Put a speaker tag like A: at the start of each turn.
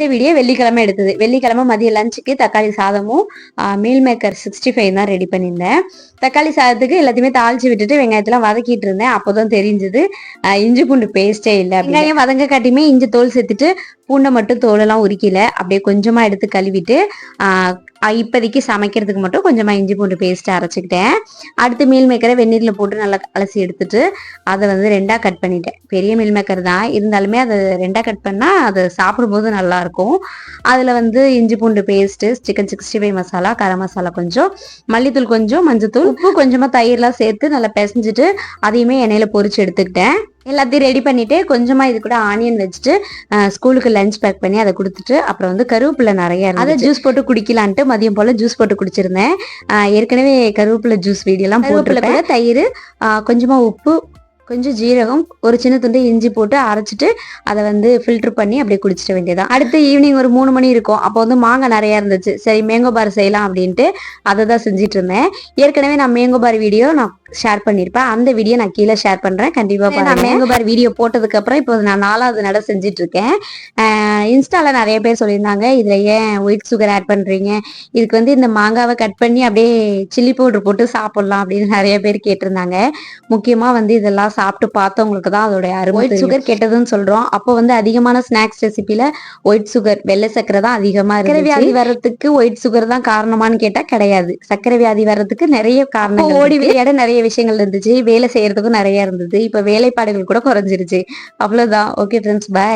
A: இந்த வீடியோ வெள்ளிக்கிழமை எடுத்தது. வெள்ளிக்கிழமை மதிய லஞ்சுக்கு தக்காளி சாதமும் மீல் மேக்கர் சிக்ஸ்டி ஃபைவ் தான் ரெடி பண்ணியிருந்தேன். தக்காளி சாதத்துக்கு எல்லாத்தையுமே தாளிச்சு விட்டுட்டு வெங்காயத்தெல்லாம் வதக்கிட்டு இருந்தேன். அப்போதான் தெரிஞ்சது இஞ்சி பூண்டு பேஸ்டே இல்லை வெங்காயம் வதங்க காட்டியுமே இஞ்சி தோல் சேர்த்துட்டு பூண்டை மட்டும் தோலெல்லாம் உரிக்கல. அப்படியே கொஞ்சமா எடுத்து கழுவிட்டு ஆஹ் இப்போதைக்கு சமைக்கிறதுக்கு மட்டும் கொஞ்சமாக இஞ்சி பூண்டு பேஸ்ட்டு அரைச்சிக்கிட்டேன். அடுத்து மீல் மேக்கரை வெந்நீரில் போட்டு நல்லா அலசி எடுத்துட்டு அதை வந்து ரெண்டாக கட் பண்ணிட்டேன். பெரிய மீல் மேக்கர் தான். இருந்தாலுமே அதை ரெண்டாக கட் பண்ணால் அதை சாப்பிடும்போது நல்லாயிருக்கும் அதில் வந்து இஞ்சி பூண்டு paste chicken sixty five masala garam masala கொஞ்சம் மல்லித்தூள் கொஞ்சம் மஞ்சத்தூள் உப்பு கொஞ்சமாக தயிர்லாம் சேர்த்து நல்லா பிசைஞ்சிட்டு அதையுமே எண்ணெயில் பொரிச்சு எடுத்துக்கிட்டேன். எல்லாத்தையும் ரெடி பண்ணிட்டு கொஞ்சமா இது கூட ஆனியன் வச்சுட்டு ஸ்கூலுக்கு லஞ்ச் பேக் பண்ணி அதை கொடுத்துட்டு அப்புறம் வந்து கருவேப்பிலை நிறைய அதை ஜூஸ் போட்டு குடிக்கலான்ட்டு மதியம் போல ஜூஸ் போட்டு குடிச்சிருந்தேன். ஆஹ் ஏற்கனவே கருவேப்பிலை ஜூஸ் வீடியோலாம் போட்டிருப்பேன். தயிர் கொஞ்சமா உப்பு கொஞ்சம் ஜீரகம் ஒரு சின்ன துண்டு இஞ்சி போட்டு அரைச்சிட்டு அதை வந்து ஃபில்டர் பண்ணி அப்படியே குடிச்சிட வேண்டியதான் அடுத்து ஈவினிங் ஒரு மூணு மணி இருக்கும். அப்போ வந்து மாங்காய் நிறைய இருந்துச்சு. சரி மேங்கோ பார் செய்யலாம் அப்படின்ட்டு அதை தான் செஞ்சுட்டு இருந்தேன். ஏற்கனவே நான் மேங்கோ பார் வீடியோ நான் ஷேர் பண்ணியிருப்பேன் அந்த வீடியோ நான் கீழே ஷேர் பண்றேன். கண்டிப்பா நான் மேங்கோ பார் வீடியோ போட்டதுக்கு அப்புறம் இப்போ நான் நாலாவது நட செஞ்சுட்டு இருக்கேன். இன்ஸ்டால நிறைய பேர் சொல்லியிருந்தாங்க. இதுல ஏன் ஒயிட் சுகர் ஆட் பண்றீங்க? இதுக்கு வந்து இந்த மாங்காவை கட் பண்ணி அப்படியே சில்லி பவுடர் போட்டு சாப்பிடலாம் அப்படின்னு நிறைய பேர் கேட்டிருந்தாங்க. முக்கியமா வந்து இதெல்லாம் சாப்பிட்டு பார்த்தவங்களுக்கு தான் அதோட அருமை ஒயிட் சுகர் கெட்டதுன்னு சொல்றோம். அப்போ வந்து அதிகமான ஸ்நாக்ஸ் ரெசிபில ஒயிட் சுகர் வெள்ளை சக்கரை தான் அதிகமா இருக்கு வியாதி வர்றதுக்கு ஒயிட் சுகர் தான் காரணமான்னு கேட்டா கிடையாது. சக்கரை வியாதி வர்றதுக்கு நிறைய காரணம் ஓடி விளையாட நிறைய விஷயங்கள் இருந்துச்சு. வேலை செய்யறதுக்கும் நிறைய இருந்தது. இப்ப வேலைப்பாடுகள் கூட குறைஞ்சிருச்சு. அவ்வளவுதான். Okay friends bye